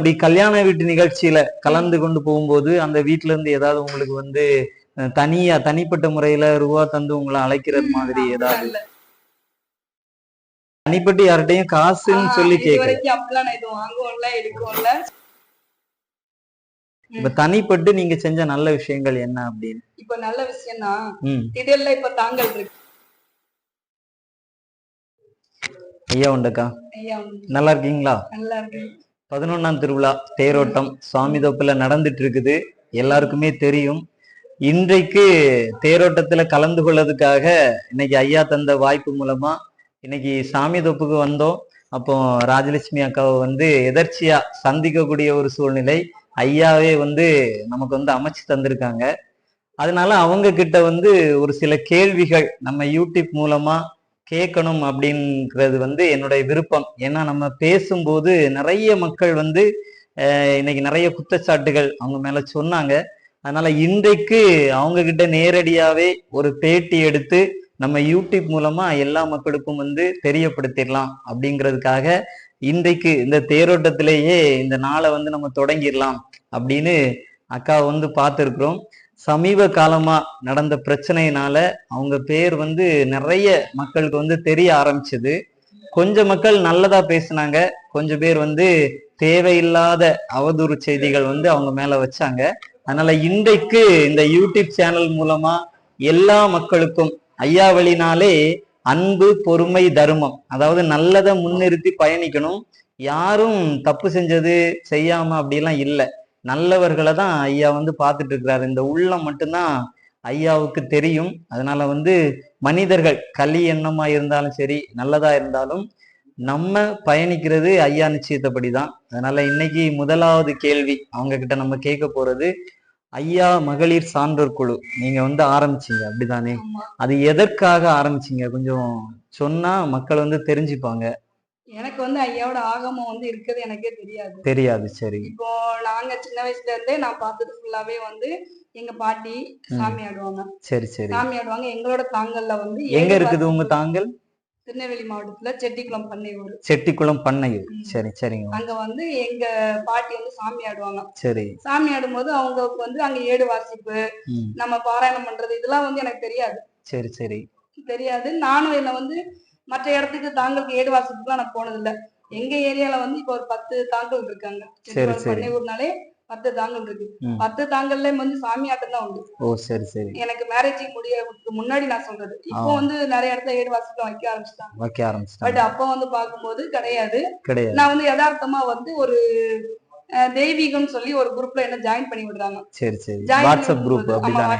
இப்படி கல்யாண வீட்டு நிகழ்ச்சியில கலந்து கொண்டு போகும்போது அந்த வீட்ல இருந்து ஏதாவது உங்களுக்கு வந்து தனியா தனிப்பட்ட முறையில ரூபா தந்து உங்களை அழைக்கிறது மாதிரி ஏதாவது. தனிப்பட்டு யார்கிட்டயும் காசுன்னு சொல்லி எடுக்குவோம்ல. இப்ப தனிப்பட்டு நீங்க செஞ்ச நல்ல விஷயங்கள் என்ன அப்படின்னு? இப்ப நல்ல விஷயம்னா திடல்ல இப்ப தாங்கள் இருக்கு. ஐயா உண்டக்கா? நல்லா இருக்கீங்களா? நல்லா இருக்கு பதினொன்னாம் திருவிழா தேரோட்டம் சுவாமி தோப்புல நடந்துட்டு இருக்குது எல்லாருக்குமே தெரியும். இன்றைக்கு தேரோட்டத்துல கலந்து கொள்ளதுக்காக இன்னைக்கு ஐயா தந்த வாய்ப்பு மூலமா இன்னைக்கு சாமி தொப்புக்கு வந்தோம். அப்போ ராஜலட்சுமி அக்காவை வந்து எதர்ச்சியா சந்திக்கக்கூடிய ஒரு சூழ்நிலை ஐயாவே வந்து நமக்கு வந்து அமைச்சு தந்திருக்காங்க. அதனால அவங்க கிட்ட வந்து ஒரு சில கேள்விகள் நம்ம யூடியூப் மூலமா கேட்கணும் அப்படிங்கிறது வந்து என்னுடைய விருப்பம். ஏன்னா நம்ம பேசும்போது நிறைய மக்கள் வந்து இன்னைக்கு நிறைய குற்றச்சாட்டுகள் அவங்க மேல சொன்னாங்க. அதனால இன்றைக்கு அவங்க கிட்ட நேரடியாவே ஒரு பேட்டி எடுத்து நம்ம யூடியூப் மூலமா எல்லா மக்களுக்கும் வந்து தெரியப்படுத்திடலாம் அப்படிங்கிறதுக்காக இன்றைக்கு இந்த தேரோட்டத்திலேயே இந்த நாளை வந்து நம்ம தொடங்கிடலாம் அப்படின்னு அக்கா வந்து பார்த்துருக்குறோம். சமீப காலமாக நடந்த பிரச்சனையினால அவங்க பேர் வந்து நிறைய மக்களுக்கு வந்து தெரிய ஆரம்பிச்சது. கொஞ்சம் மக்கள் நல்லதா பேசினாங்க. கொஞ்சம் பேர் வந்து தேவையில்லாத அவதூறு செய்திகள் வந்து அவங்க மேல வச்சாங்க. அதனால இன்றைக்கு இந்த யூடியூப் சேனல் மூலமா எல்லா மக்களுக்கும் ஐயாவளினாலே அன்பு பொறுமை தர்மம். அதாவது நல்லதை முன்னிறுத்தி பயணிக்கணும். யாரும் தப்பு செஞ்சது செய்யாம அப்படிலாம் இல்லை. நல்லவர்களை தான் ஐயா வந்து பார்த்துட்டு இருக்கிறாரு. இந்த உள்ளம் மட்டும்தான் ஐயாவுக்கு தெரியும். அதனால வந்து மனிதர்கள் களி எண்ணமா இருந்தாலும் சரி நல்லதா இருந்தாலும் நம்ம பயணிக்கிறது ஐயா நிச்சயத்தபடி தான் அதனால இன்னைக்கு முதலாவது கேள்வி அவங்க கிட்ட நம்ம கேட்க போறது ஐயா மகளிர் சான்றோர் குழு நீங்க வந்து ஆரம்பிச்சீங்க அப்படிதானே? அது எதற்காக ஆரம்பிச்சீங்க? கொஞ்சம் சொன்னா மக்கள் வந்து தெரிஞ்சுப்பாங்க. எனக்கு வந்து ஐயாவோட ஆகமம் வந்து இருக்கிறது எனக்கே தெரியாது. தெரியாது சரி. இப்போ நாங்க சின்ன வயசுல இருந்தே நான் பார்த்தது ஃபுல்லாவே வந்து எங்க பாட்டி சாமி ஆடுவாங்க. சரி சரி. சாமி ஆடுவாங்க. எங்களோட தாங்கல்ல வந்து எங்க இருக்குது உங்க தாங்கள் திருநெல்வேலி மாவட்டத்துல செட்டிக்குளம் பண்ணை ஊர் செட்டிக்குளம் பண்ணையூர். ம். சரி சரிங்க. அங்க வந்து எங்க பாட்டி வந்து சாமி ஆடுவாங்க. சரி. சாமி ஆடும்போது அவங்களுக்கு வந்து அங்க ஏடு வாசிப்பு நம்ம பாராயணம் பண்றது இதெல்லாம் வந்து எனக்கு தெரியாது. சரி சரி. தெரியாது. நானும் என்ன வந்து மற்ற இடத்துக்கு தாங்களுக்கு ஏடு வாசிப்புக்குலாம் நான் போனதில்ல. எங்க ஏரியால வந்து இப்போ ஒரு பத்து தாங்கள் இருக்காங்க. செட்டிக்குளம் சரி. பண்ணை ஊர்னாலே பத்து தாங்கள் இருக்கு. பத்து தாங்கள்ல வந்து சாமி ஆட்டம் தான் உண்டு. ஓ சரி சரி. எனக்கு மேரேஜ் முடியறதுக்கு முன்னாடி நான் சொல்றது. இப்போ. வந்து நிறைய இடத்துல ஏடு வாசிப்பு வைக்க ஆரம்பிச்சிட்டாங்க. வைக்க பட் ஆரம்பிச்சிட்டாங்க அப்போ வந்து பார்க்கும்போது கிடையாது. கிடையாது. நான் வந்து யதார்த்தமா வந்து ஒரு அஹ், தெய்வீகம்னு சொல்லி ஒரு குரூப்ல என்ன ஜாயின் பண்ணி விடுறாங்க. சரி சரி. வாட்ஸ்அப் குரூப் அப்படிதானே?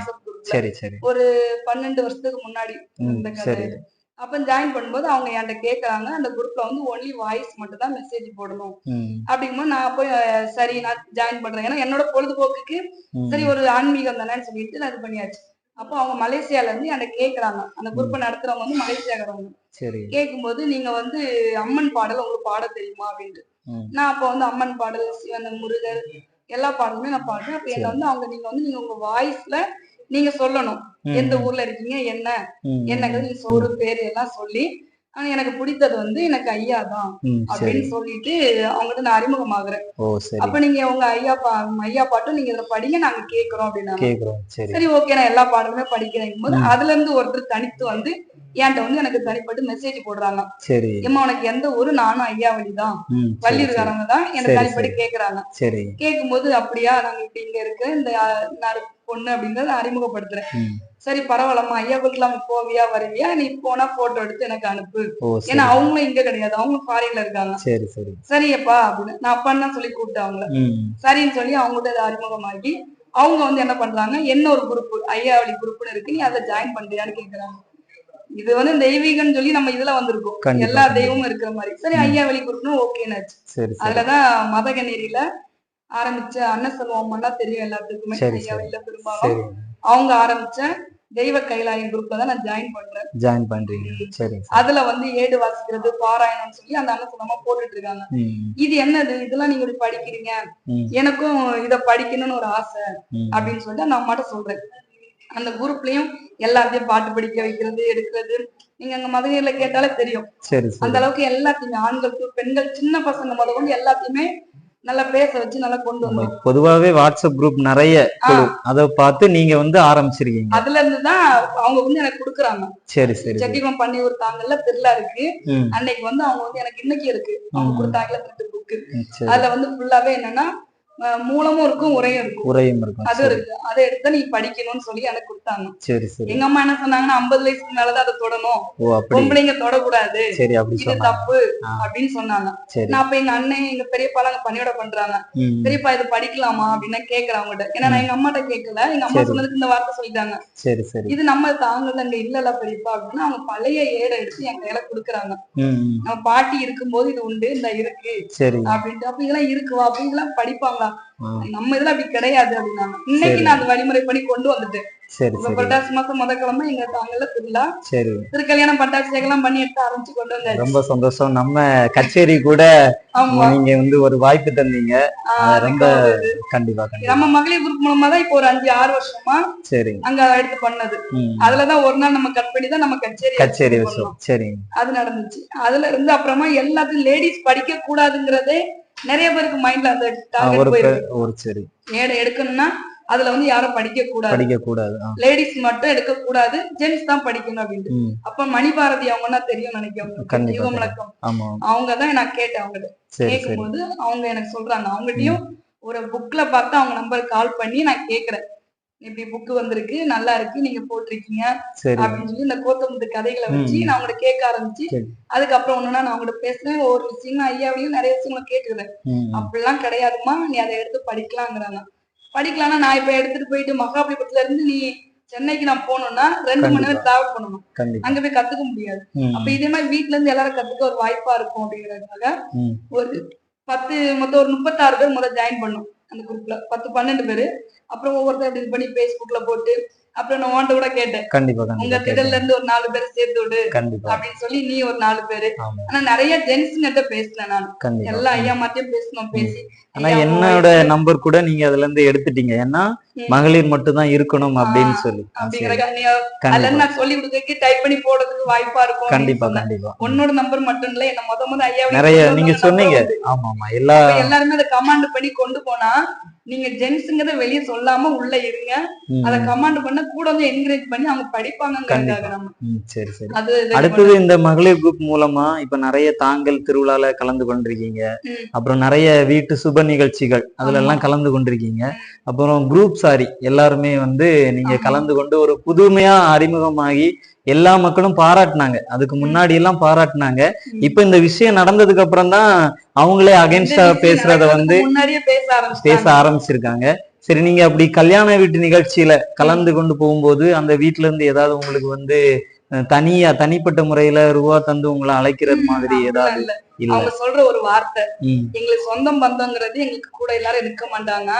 சரி சரி. பன்னெண்டு வருஷத்துக்கு முன்னாடி சரி. அப்ப ஜாயின் பண்ணும்போது அவங்க என்கிட்ட கேக்குறாங்க. அந்த குரூப்ல வந்து ஒன்லி வாய்ஸ் மட்டும் தான் மெசேஜ் போடணும் அப்படிங்கும்போது நான் போய் சரி நான் ஜாயின் பண்றேன். ஏன்னா என்னோட பொழுதுபோக்குக்கு. சரி ஒரு ஆன்மீகம் தானேன்னு சொல்லிட்டு நான் இது பண்ணியாச்சு. அப்போ அவங்க மலேசியால இருந்து என்கிட்ட கேக்குறாங்க. அந்த குரூப்பை நடத்துறவங்க வந்து மலேசியாக்காரவங்க. சரி. கேட்கும்போது நீங்க வந்து அம்மன் பாடல் உங்களுக்கு பாட தெரியுமா அப்படின்ட்டு. நான் அப்போ வந்து அம்மன் பாடல் சிவன் முருகர் எல்லா பாடலுமே நான் பாடுறேன் அப்ப என்ன வந்து அவங்க நீங்க வந்து நீங்க உங்க வாய்ஸ்ல நீங்க சொல்லணும். எந்த ஊர்ல இருக்கீங்க? என்ன? என்னங்கிறது நீங்க சோறு பேரு எல்லாம் சொல்லி ஆனா எனக்கு பிடித்தது வந்து எனக்கு ஐயா தான் அப்படின்னு சொல்லிட்டு அவங்ககிட்ட நான் அறிமுகமாகறேன். அப்ப நீங்க உங்க ஐயா பா ஐயா பாட்டும் நீங்க இதுல படிங்க நாங்க கேக்குறோம் அப்படின்னா சரி. ஓகே நான் எல்லா பாடலுமே படிக்கிறேன் போது. அதுல இருந்து ஒருத்தர் தனித்து வந்து என்கிட்ட வந்து எனக்கு தனிப்பட்டு மெசேஜ் போடுறாங்க. சரி. ஏம்மா உனக்கு எந்த ஊரு? நானும் ஐயாவளி தான். ம் சரி, வள்ளி சரி. இருக்காரங்க தான் எனக்கு தனிப்பட்டு கேக்குறாங்க சரி. கேட்கும்போது அப்படியா? நாங்க இப்ப இங்க இருக்க. இந்த பொண்ணு அப்படிங்கறத அறிமுகப்படுத்துறேன். சரி பரவாயில்லம்மா. ஐயாவுக்குலாம் போவியா வருவியா? நீ போனா போட்டோ எடுத்து எனக்கு அனுப்பு. ஏன்னா அவங்களும் இங்க கிடையாது. அவங்களும் ஃபாரின்ல இருக்காங்க. சரி சரி. சரியப்பா அப்படின்னு நான் அப்பான்னு தான் சொல்லி கூப்பிட்டேன் அவங்கள. சரின்னு சொல்லி அவங்கள்ட்ட இதை அறிமுகமாகி அவங்க வந்து என்ன பண்றாங்க என்ன ஒரு குரூப் ஐயாவளி குரூப்னு இருக்கு. நீ அதை ஜாயின் பண்றியான்னு கேக்குறாங்க. இது வந்து தெய்வீகம்னு சொல்லி நம்ம இதுல வந்திருக்கோம். எல்லா. தெய்வமும் இருக்கிற மாதிரி. சரி ம். ஐயாவளி குரூப்னு ஓகேனாச்சு அதுலதான் மதகநேரியில ஆரம்பிச்ச அண்ணன் செல்வம்னா தெரியும் எல்லாத்துக்குமே. ஐயாவளியில பெரும்பாலும் அவங்க ஆரம்பிச்ச தெய்வ கைலாயம் குரூப்ல தான் நான் ஜாயின் பண்றேன். ஜாயின் பண்றீங்க. சரி அதுல வந்து ஏடு வாசிக்கிறது பாராயணம் சொல்லி அந்த அண்ணன் சொல்லாம போட்டுட்டு இருக்காங்க இது என்னது? இதெல்லாம் நீங்க இப்படி படிக்கிறீங்க? எனக்கும் இத படிக்கணும்னு ஒரு ஆசை அப்படின்னு சொல்லிட்டு நான் அம்மாட்ட சொல்றேன். அந்த குரூப்லயும் எல்லாத்தையும் பாட்டு படிக்க வைக்கிறது எடுக்கிறது. நீங்க அங்க மதுரையில கேட்டாலே தெரியும். அந்த அளவுக்கு எல்லாத்தையுமே ஆண்களுக்கு பெண்கள் சின்ன பசங்க முத கொண்டு எல்லாத்தையுமே நல்லா பேச வச்சு நல்லா கொண்டு வந்தோம் பொதுவாவே வாட்ஸ்அப் குரூப் நிறைய அதை பார்த்து நீங்க வந்து ஆரம்பிச்சிருக்கீங்க. அதுல இருந்து தான் அவங்க வந்து எனக்கு கொடுக்குறாங்க. சரி சரி. செட்டிகுளம் பண்ணி ஒரு தாங்கல்ல திருவிழா இருக்கு. அன்னைக்கு வந்து அவங்க வந்து எனக்கு இன்னைக்கு இருக்கு. அவங்க. கொடுத்தாங்கல்ல புக்கு அதுல வந்து ஃபுல்லாவே என்னன்னா மூலமும் இருக்கும் உரையும் இருக்கும். உரையும் இருக்கும். அது. இருக்கு. அதை எடுத்து நீ படிக்கணும்னு சொல்லி எனக்கு கொடுத்தாங்க. சரி சரி. எங்க அம்மா என்ன சொன்னாங்கன்னா ஐம்பது வயசுக்கு மேலதான் அதை தொடணும். அப்படி. பொம்பளைங்க தொடக்கூடாது. சரி அப்படி இது தப்பு. அப்படின்னு சொன்னாங்க. நான் அப்ப எங்க அண்ணன் எங்க பெரியப்பாலாம் அங்க பணியோட பண்றாங்க. பெரியப்பா இது படிக்கலாமா அப்படின்னு கேக்குறேன் அவங்ககிட்ட. ஏன்னா நான் எங்க அம்மாட்ட கேட்கல. எங்க அம்மா. சொன்னதுக்கு இந்த வார்த்தை சொல்லிட்டாங்க. சரி சரி. இது நம்ம தாங்கல அங்க இல்லல பெரியப்பா அப்படின்னு அவங்க பழைய ஏடை எடுத்து என் கையில கொடுக்குறாங்க. நம்ம பாட்டி இருக்கும்போது இது உண்டு இந்த இருக்கு சரி. அப்படின்ட்டு. அப்ப இதெல்லாம் இருக்குவா அப்ப இதெல்லாம் படிப்பாங்களா? நம்ம இதுல அப்படி கிடையாது அப்படின்னாங்க இன்னைக்கு. நான் அந்த வழிமுறை பண்ணி கொண்டு வந்துட்டேன். பட்டாசு மாசம் முத கிழமை எங்க தாங்கல திருவிழா. சரி. திருக்கல்யாணம் பட்டாசு எல்லாம் பண்ணி எடுத்து ஆரம்பிச்சு கொண்டு வந்தாச்சு. ரொம்ப சந்தோஷம். நம்ம கச்சேரி கூட நீங்க வந்து ஒரு வாய்ப்பு தந்தீங்க. ரொம்ப கண்டிப்பா நம்ம மகளிர் குரூப் மூலமா தான் இப்போ ஒரு அஞ்சு ஆறு வருஷமா சரி. அங்க எடுத்து பண்ணது. அதுலதான் ஒரு நாள் நம்ம கட் பண்ணி தான் நம்ம கச்சேரி கச்சேரி. விஷயம் சரி அது நடந்துச்சு. அதுல இருந்து அப்புறமா எல்லாத்தையும் லேடிஸ் படிக்க கூடாதுங்கிறதே நிறைய பேருக்கு மைண்ட்ல அந்த டார்கெட் போயிருக்கு ஒரு சரி. ஏடை எடுக்கணும்னா அதுல வந்து யாரும் படிக்க கூடாது படிக்க கூடாது லேடிஸ் மட்டும் எடுக்க கூடாது ஜென்ட்ஸ் தான் படிக்கணும் அப்படின்ட்டு. ம், அப்ப மணிபாரதி அவங்கன்னா தெரியும் நினைக்கிறேன் யுகமலக்கம் அவங்க தான் நான் கேட்டேன் அவங்ககிட்ட. சரி கேட்கும்போது அவங்க எனக்கு சொல்றாங்க. அவங்ககிட்டயும் ஒரு புக்ல பார்த்து அவங்க நம்பர் கால் பண்ணி நான் கேக்குறேன். இப்படி புக் வந்திருக்கு நல்லா இருக்கு நீங்க போட்டிருக்கீங்க அப்படின்னு சொல்லி இந்த கோத்தமுத்து கதைகளை வச்சு. நான் அவங்கள்ட்ட கேட்க ஆரம்பிச்சு. அதுக்கப்புறம் ஒண்ணுன்னா நான் அவங்கள்ட்ட பேசுறேன். ஒரு விஷயம் ஐயாவிலையும் நிறைய விஷயங்களை கேட்டுக்கிறேன். அப்படிலாம் கிடையாதும்மா. நீ அதை எடுத்து படிக்கலாங்கிறாங்க. படிக்கலாம்னா நான் இப்ப எடுத்துட்டு போயிட்டு மகாபலிபுரத்துல இருந்து நீ சென்னைக்கு நான் போகணும்னா ரெண்டு மணி நேரம் டிராவல் பண்ணணும். அங்க போய் கத்துக்க முடியாது. அப்ப இதே மாதிரி வீட்ல இருந்து எல்லாரும் கத்துக்க ஒரு வாய்ப்பா இருக்கும் அப்படிங்கறதுக்காக. ஒரு பத்து மொத்தம் ஒரு முப்பத்தாறு பேர் முதல்ல ஜாயின் பண்ணோம் அந்த குரூப்ல பத்து பன்னெண்டு பேரு. அப்புறம் ஒவ்வொருத்தர் இது பண்ணி Facebookல போட்டு அப்புறம் நான் உன்கிட்ட கூட கேட்டேன். கண்டிப்பா உங்க திடல்ல. இருந்து ஒரு நாலு பேர் சேர்த்து விடு கண்டிப்பா. அப்படின்னு சொல்லி நீ ஒரு நாலு பேரு. ஆனா நிறைய ஜென்ஸுங்கிட்ட பேசினேன் நான். எல்லா ஐயா மாத்தையும் பேசணும் பேசி. ஆனா என்னோட நம்பர் கூட நீங்க அதுல இருந்து எடுத்துட்டீங்க. ஏன்னா. மகளிர் மட்டும் தான் இருக்கணும் அப்படின்னு சொல்லி. நான் சொல்லி கொடுக்க டைப் பண்ணி போடுறதுக்கு வாய்ப்பா இருக்கும் கண்டிப்பா. கண்டிப்பா. உன்னோட நம்பர் மட்டும் இல்ல என்ன முத முத ஐயா நிறைய நீங்க சொன்னீங்க. ஆமா ஆமா. எல்லா எல்லாருமே அதை கமாண்ட் பண்ணி கொண்டு போனா நீங்க ஜென்ஸுங்கிறத வெளியே சொல்லாம உள்ள இருங்க. அத கமாண்ட் பண்ண கூட வந்து என்கரேஜ் பண்ணி அவங்க ம், சரி சரி. அது அடுத்தது இந்த மகளிர் குரூப் மூலமா இப்ப நிறைய தாங்கள் திருவிழால கலந்து கொண்டிருக்கீங்க. அப்புறம் நிறைய வீட்டு சுப நிகழ்ச்சிகள் அதுல எல்லாம் கலந்து கொண்டிருக்கீங்க. அப்புறம் குரூப் சாரி எல்லாருமே வந்து நீங்க. கலந்து கொண்டு ஒரு புதுமையா அறிமுகமாகி எல்லா மக்களும் பாராட்டினாங்க. அதுக்கு முன்னாடி எல்லாம் பாராட்டினாங்க. இப்ப இந்த விஷயம் நடந்ததுக்கு அப்புறம் தான் அவங்களே அகைன்ஸ்டா பேசுறத வந்து பேச ஆரம்பிச்சிருக்காங்க. சரி நீங்க அப்படி கல்யாண வீட்டு நிகழ்ச்சியில கலந்து கொண்டு போகும்போது அந்த வீட்ல இருந்து ஏதாவது உங்களுக்கு வந்து தனியா தனிப்பட்ட முறையில ரூபா தந்து உங்களை அழைக்கிறது மாதிரி ஏதாவது அவங்க சொல்ற ஒரு வார்த்தை. எங்களுக்கு சொந்தம் பந்தங்கிறது எங்களுக்கு கூட எல்லாரும் இருக்க மாட்டாங்க.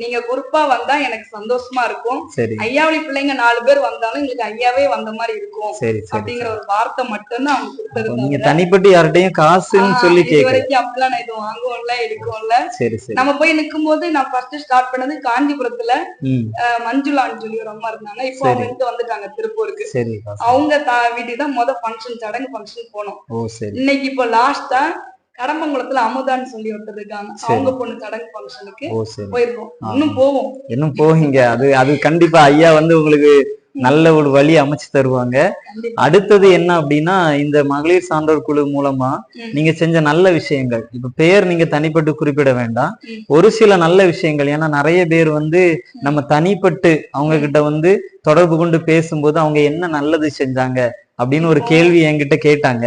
நீங்க குரூப்பா வந்தா எனக்கு சந்தோஷமா இருக்கும். ஐயாவளி பிள்ளைங்க நாலு பேர் வந்தாலும் எங்களுக்கு ஐயாவே வந்த மாதிரி இருக்கும். அப்படிங்கிற ஒரு வார்த்தை மட்டும்தான் அவங்க கொடுத்தது நீங்க தனிப்பட்டு யார்கிட்டயும் காசுன்னு சொல்லி வரைக்கும் அப்படிலாம் நான் இது வாங்குவோம்ல சரி நம்ம போய் நிக்கும் போது நான் ஃபர்ஸ்ட் ஸ்டார்ட் பண்ணது காஞ்சிபுரத்துல மஞ்சுளான்னு சொல்லி ஒரு அம்மா இருந்தாங்க. இப்போ. அவங்க வந்துட்டாங்க திருப்பூருக்கு. அவங்க வீட்டுக்கு தான் முத ஃபங்க்ஷன் சடங்கு ஃபங்க்ஷன் போனோம். இன்னைக்கு இப்போ லாஸ்டா கடம்பங்குளத்துல அமுதான்னு சொல்லி ஒருத்தர் இருக்காங்க. அவங்க பொண்ணு சடங்கு ஃபங்க்ஷனுக்கு போயிருக்கோம். இன்னும் போவோம். இன்னும் போவீங்க. அது அது கண்டிப்பா ஐயா வந்து உங்களுக்கு நல்ல ஒரு வழி அமைச்சு தருவாங்க. அடுத்தது என்ன அப்படின்னா இந்த மகளிர் சான்றோர் குழு மூலமா. நீங்க செஞ்ச நல்ல விஷயங்கள். இப்ப பெயர் நீங்க தனிப்பட்டு குறிப்பிட வேண்டாம். ஒரு சில நல்ல விஷயங்கள். ஏன்னா நிறைய பேர் வந்து நம்ம தனிப்பட்டு அவங்க கிட்ட வந்து தொடர்பு கொண்டு பேசும்போது அவங்க என்ன நல்லது செஞ்சாங்க அப்படின்னு ஒரு கேள்வி என்கிட்ட கேட்டாங்க.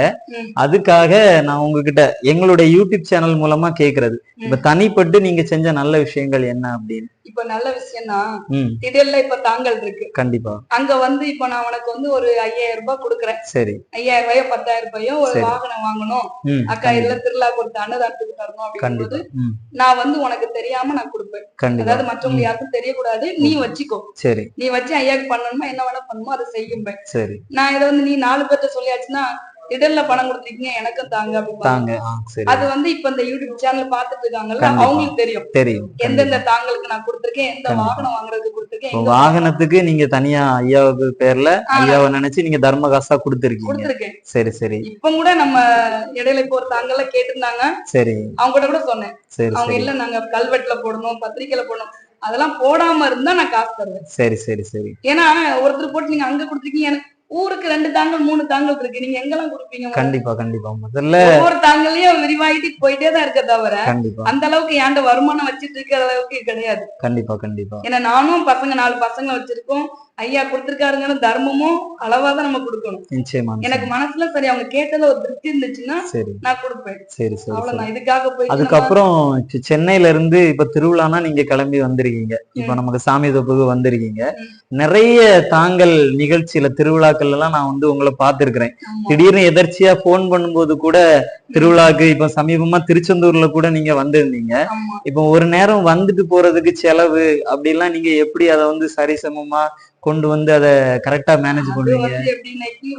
அதுக்காக நான் உங்ககிட்ட எங்களுடைய யூடியூப் சேனல் மூலமா கேக்குறது. இப்ப தனிப்பட்டு நீங்க செஞ்ச நல்ல விஷயங்கள் என்ன அப்படின்னு? இப்ப நல்ல விஷயம்னா திடல்ல இப்ப தாங்கல் இருக்கு கண்டிப்பா. அங்க வந்து இப்ப நான் உனக்கு வந்து ஒரு ஐயாயிரம் ரூபாய் கொடுக்குறேன். சரி. ஐயாயிரம் ரூபாயோ பத்தாயிரம் ரூபாயோ ஒரு. வாகனம் வாங்கணும். அக்கா இதுல திருவிழாக்கு ஒரு அன்னதானத்துக்கு தரணும் அப்படிங்கும்போது நான் வந்து உனக்கு தெரியாம நான் கொடுப்பேன். அதாவது மற்றவங்க யாருக்கும் தெரியக்கூடாது. நீ வச்சுக்கோ. சரி. நீ வச்சு ஐயாக்கு பண்ணணுமா என்ன வேணா பண்ணுமோ அதை செய்யும்பேன். சரி. நான் இதை வந்து நீ நாலு பேர்ட்ட சொல்லியாச்சுன்னா திடல்ல பணம் கொடுத்துருக்கீங்க எனக்கும் தாங்க அப்படின்னு அது வந்து இப்ப இந்த யூடியூப் சேனல் பாத்துட்டு இருக்காங்கல்ல. அவங்களுக்கு தெரியும். தெரியும் எந்தெந்த தாங்களுக்கு நான் கொடுத்திருக்கேன் எந்த. வாகனம் வாங்குறதுக்கு கொடுத்திருக்கேன் வாகனத்துக்கு நீங்க தனியா ஐயாவுக்கு பேர்ல ஐயாவை நினைச்சு நீங்க தர்ம காசா கொடுத்துருக்கீங்க. கொடுத்திருக்கேன். சரி சரி. இப்ப கூட நம்ம இடையில இப்போ ஒரு தாங்கல்ல கேட்டிருந்தாங்க. சரி. அவங்க கிட்ட கூட சொன்னேன். சரி அவங்க இல்ல நாங்க கல்வெட்டுல போடணும் பத்திரிக்கையில போடணும். அதெல்லாம் போடாம இருந்தா நான் காசு தருவேன். சரி சரி சரி. ஏன்னா ஒருத்தர் போட்டு நீங்க அங்க கொடுத்துருக்கீங்க எனக்கு ஊருக்கு ரெண்டு தாங்கல் மூணு தாங்கல் இருக்கு. நீங்க எங்கெல்லாம் கொடுப்பீங்க? கண்டிப்பா கண்டிப்பா. முதல்ல ஒவ்வொரு தாங்கலையும் விரிவாயிட்டு போயிட்டே தான் இருக்க தவிர அந்த அளவுக்கு ஏன்ட வருமானம் வச்சிட்டு இருக்கிற அளவுக்கு கிடையாது. கண்டிப்பா கண்டிப்பா. ஏன்னா நானும் பசங்க நாலு பசங்க வச்சிருக்கோம். ஐயா கொடுத்திருக்காருங்கிற தர்மமும் அளவா தான் நம்ம கொடுக்கணும். நிச்சயமா எனக்கு மனசுல சரி அவங்க கேட்டது ஒரு திருப்தி இருந்துச்சுன்னா நான் கொடுப்பேன். சரி சரி அவ்வளவுதான். இதுக்காக போய் அதுக்கப்புறம் சென்னையில இருந்து இப்ப திருவிழானா நீங்க கிளம்பி வந்திருக்கீங்க. இப்ப நமக்கு சாமி தொப்புக்கு வந்திருக்கீங்க. நிறைய தாங்கள் நிகழ்ச்சியில திருவிழாக்கள் எல்லாம் நான் வந்து உங்களை பார்த்திருக்கிறேன். திடீர்னு எதர்ச்சியா போன் பண்ணும்போது கூட திருவிழாக்கு இப்ப சமீபமா திருச்செந்தூர்ல கூட நீங்க வந்திருந்தீங்க. இப்போ ஒரு நேரம் வந்துட்டு போறதுக்கு செலவு அப்படிலாம் நீங்க எப்படி அதை வந்து சரிசமமா கொண்டு வந்து அதை கரெக்டா மேனேஜ் பண்ணுவீங்க.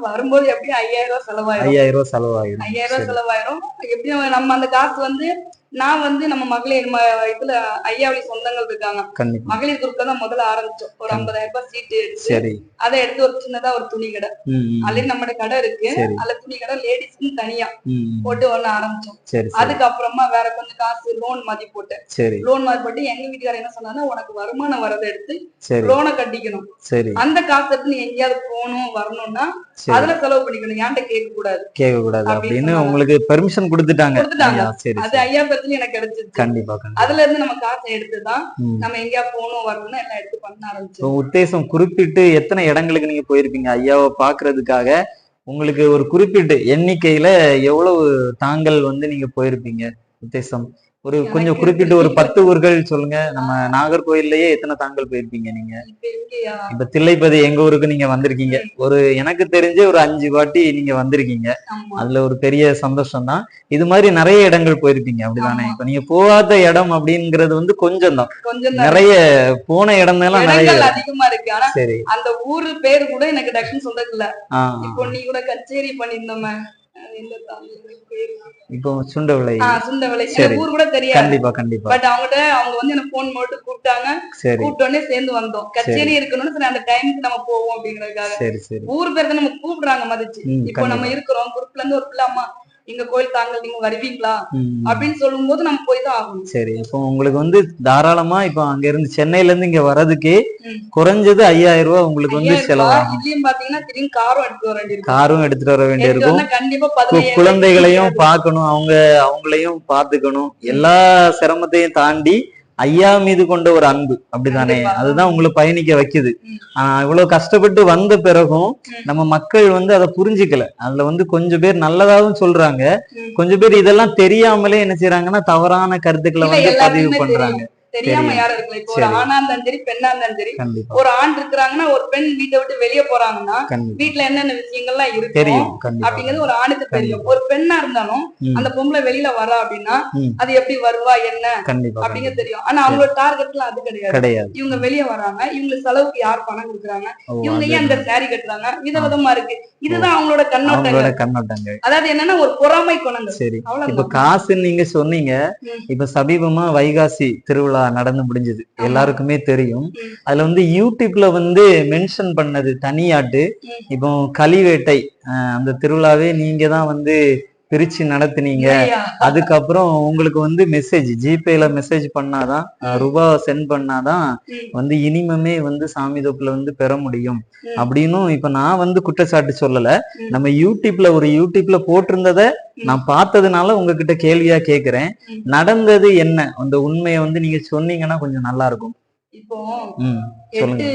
வரும்போது எப்படி ஐயாயிரம் ரூபாய் செலவாயிரும்? ஐயாயிரம் ரூபாய் செலவாயிடும் ஐயாயிரம் ரூபாய். செலவாயிரும். எப்படியும் நம்ம அந்த காசு வந்து நான் வந்து நம்ம மகளிர் இதுல ஐயாவளி சொந்தங்கள் இருக்காங்க. மகளிர் குரூப்ல தான் முதல்ல ஆரம்பிச்சோம். ஒரு ஐம்பதாயிரம் ரூபாய் சீட்டு எடுத்து அதை எடுத்து ஒரு சின்னதா ஒரு துணி கடை. ம், ம், ஆல்ரெடி நம்ம கடை இருக்கு. அதுல துணி கடை லேடிஸ்க்கு தனியா. போட்டு ஒண்ணு ஆரம்பிச்சோம். அதுக்கப்புறமா வேற கொஞ்சம் காசு லோன் மாதிரி போட்டேன். லோன் மாதிரி போட்டு எங்க வீட்டுக்காரர் என்ன சொன்னாங்கன்னா உனக்கு வருமானம் வரதை எடுத்து லோனை கட்டிக்கணும். அந்த காசு எடுத்து நீ எங்கேயாவது போகணும் வரணும்னா அதுல செலவு பண்ணிக்கணும். ஏன்ட்ட கேட்க கூடாது. கேட்க கூடாது அப்படின்னு. உங்களுக்கு பெர்மிஷன் கொடுத்துட்டாங்க. அது. ஐயா பத்தி எனக்கு கிடைச்சிருச்சு. கண்டிப்பா அதுல இருந்து நம்ம காசை எடுத்துதான். நம்ம எங்கேயா போகணும் வரணும்னா எல்லாம் எடுத்து பண்ண ஆரம்பிச்சோம். உத்தேசம் குறிப்பிட்டு எத்தனை இடங்களுக்கு நீங்க போயிருப்பீங்க? ஐயாவை பாக்குறதுக்காக உங்களுக்கு ஒரு குறிப்பிட்டு எண்ணிக்கையில எவ்வளவு தாங்கள் வந்து நீங்க போயிருப்பீங்க? உத்தேசம் ஒரு கொஞ்சம் குறிப்பிட்டு ஒரு பத்து ஊர்கள் சொல்லுங்க. நம்ம நாகர்கோயில்லயே எத்தனை தாங்கள் போயிருப்பீங்க நீங்க? இப்ப தில்லைப்பதி எங்க ஊருக்கு நீங்க வந்திருக்கீங்க? ஒரு எனக்கு தெரிஞ்சு ஒரு அஞ்சு வாட்டி நீங்க வந்திருக்கீங்க. அதுல ஒரு பெரிய சந்தோஷம் தான். இது மாதிரி நிறைய இடங்கள் போயிருப்பீங்க அப்படிதானே. இப்ப நீங்க போகாத இடம் அப்படிங்கிறது வந்து கொஞ்சம் தான். நிறைய போன இடம் நிறைய அதிகமா இருக்கு. ஆனா சரி. அந்த ஊரு பேரு கூட எனக்கு டக்குன்னு சொல்றது இல்ல இப்போ நீ கூட கச்சேரி பண்ணியிருந்தோமே. இப்போ சுண்டவிளை சுண்டவளை சரி. ஊர் கூட தெரியாது. கண்டிப்பா கண்டிப்பா. பட் அவங்ககிட்ட அவங்க வந்து எனக்கு போன் போட்டு கூப்பிட்டாங்க. கூப்பிட்ட உடனே சேர்ந்து வந்தோம். கச்சேரி இருக்கணும்னு சரி அந்த டைமுக்கு நம்ம போவோம் அப்படிங்கறதுக்காக. சரி சரி. ஊர் பேர் தான் நம்ம கூப்பிடுறாங்க மதிச்சு. இப்போ நம்ம. இருக்கிறோம். குரூப்ல இருந்து ஒரு பிள்ளை அம்மா எங்க கோயில் தாங்கள் நீங்க வருவீங்களா. அப்படின்னு சொல்லும்போது நம்ம போய் தான் ஆகணும். சரி இப்போ உங்களுக்கு வந்து தாராளமா இப்போ அங்க இருந்து சென்னையில இருந்து இங்க வர்றதுக்கே. குறைஞ்சது ஐயாயிரம் ரூபாய் உங்களுக்கு வந்து செலவாகும். இதுலயும் பாத்தீங்கன்னா திடீர்னு காரும் எடுத்து வர வேண்டியிருக்கும். காரும் எடுத்துட்டு வர வேண்டியிருக்கும். கண்டிப்பா குழந்தைகளையும் பார்க்கணும் அவங்க அவங்களையும் பார்த்துக்கணும். எல்லா சிரமத்தையும் தாண்டி ஐயா மீது கொண்ட ஒரு அன்பு அப்படிதானே. அதுதான் உங்களை பயணிக்க வைக்குது. ஆஹ் இவ்வளவு கஷ்டப்பட்டு வந்த பிறகும். நம்ம மக்கள் வந்து அதை புரிஞ்சுக்கல அதுல வந்து கொஞ்சம் பேர் நல்லதாவும் சொல்றாங்க. கொஞ்சம் பேர் இதெல்லாம் தெரியாமலே என்ன செய்யறாங்கன்னா தவறான கருத்துக்களை வந்து பதிவு பண்றாங்க தெரியாம. யாரும் இருக்கல இப்போ ஒரு சரி. ஆணா இருந்தாலும் சரி பெண்ணா இருந்தாலும் சரி ஒரு ஆண் இருக்கிறாங்கன்னா ஒரு பெண் வீட்டை விட்டு வெளியே போறாங்கன்னா வீட்டுல என்னென்ன விஷயங்கள்லாம் கண்டிப்பா. அப்படிங்கிறது ஒரு ஆணுக்கு தெரியும். ஒரு பெண்ணா இருந்தாலும். அந்த பொம்பளை வெளியில வரா அப்படின்னா. அது எப்படி வருவா என்ன அப்படிங்கிறது தெரியும். ஆனா அவங்களோட டார்கெட்லாம் அது கிடையாது. இவங்க வெளியே வராங்க இவங்களுக்கு செலவுக்கு யார் பணம் கொடுக்குறாங்க? இவங்க ஏன் அந்த saree கட்டுறாங்க? விதவிதமா இருக்கு. இதுதான் அவங்களோட கண்ணோட்டங்கள். அவங்களோட கண்ணோட்டங்கள். அதாவது என்னன்னா ஒரு பொறாமை குணங்கள். சரி. இப்ப காசுன்னு நீங்க சொன்னீங்க. இப்ப சமீபமா வைகாசி திருவிழா நடந்து முடிஞ்சது. எல்லாருக்குமே தெரியும். அதுல வந்து யூடியூப்ல வந்து மென்ஷன் பண்ணது தனியாட்டு. இப்போ கலிவேட்டை அந்த திருவிழாவே நீங்க தான் வந்து பிரிச்சு நடத்துனீங்க? அதுக்கப்புறம் உங்களுக்கு வந்து மெசேஜ் ஜிபேல மெசேஜ் பண்ணாதான் ரூபா சென்ட் பண்ணாதான். வந்து இனிமமே வந்து சாமி தொப்புல வந்து பெற முடியும். அப்படின்னும் இப்ப நான் வந்து குற்றச்சாட்டு சொல்லல. நம்ம யூடியூப்ல ஒரு யூடியூப்ல போட்டிருந்தத நான் பார்த்ததுனால உங்ககிட்ட கேள்வியா கேக்குறேன். நடந்தது என்ன அந்த உண்மையை வந்து நீங்க சொன்னீங்கன்னா கொஞ்சம் நல்லா இருக்கும் இப்போ சொல்லுங்க